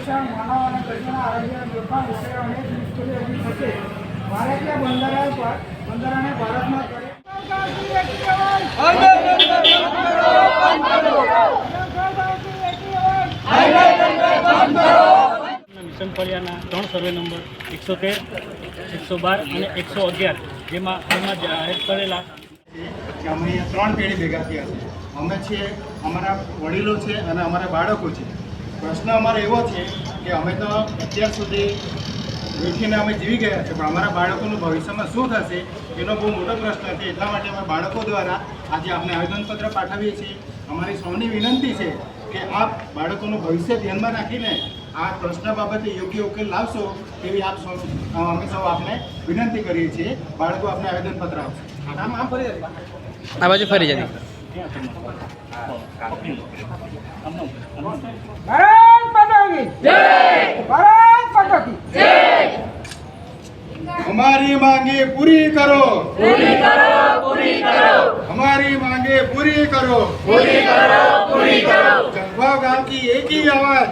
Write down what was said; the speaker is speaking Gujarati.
શિક્ષણ માનવ અને ગરીબોના આરોગ્ય વેપાર વિશે અનેક મુશ્કેલીઓ ઊભી થશે ભારતીય બંધારણ પર બંધારણે ભારતમાં. મિશન ફળિયાના ત્રણ સર્વે નંબર એકસો તેર એકસો બાર અને એકસો અગિયાર જેમાં હાલમાં જાહેર કરેલા અમે ત્રણ પેઢી ભેગા થયા છે અમે છીએ અમારા વડીલો છે અને અમારા બાળકો છે પ્રશ્ન અમારો એવો છે કે અમે તો અત્યાર સુધી વેઠીને અમે જીવી ગયા છે પણ અમારા બાળકોનું ભવિષ્યમાં શું થશે એનો બહુ મોટો પ્રશ્ન છે. એટલા માટે અમે બાળકો દ્વારા આજે આપણે આવેદનપત્ર પાઠવીએ છીએ. અમારી સૌની વિનંતી છે કે આપ બાળકોનું ભવિષ્ય ધ્યાનમાં રાખીને આ પ્રશ્ન બાબતે યોગ્ય ઉકેલ લાવશો તેવી આપ સૌ અમે સૌ આપને વિનંતી કરીએ છીએ. બાળકો આપને આવેદનપત્ર આપશે. આમ આમ ફરી આ બાજુ ફરી જતી ભારત માતા કી ભારત માતા કી हमारी मांगे पूरी करो पूरी करो पूरी करो हमारी मांगे पूरी करो पूरी करो पूरी करो चंदवा गांव की एक ही आवाज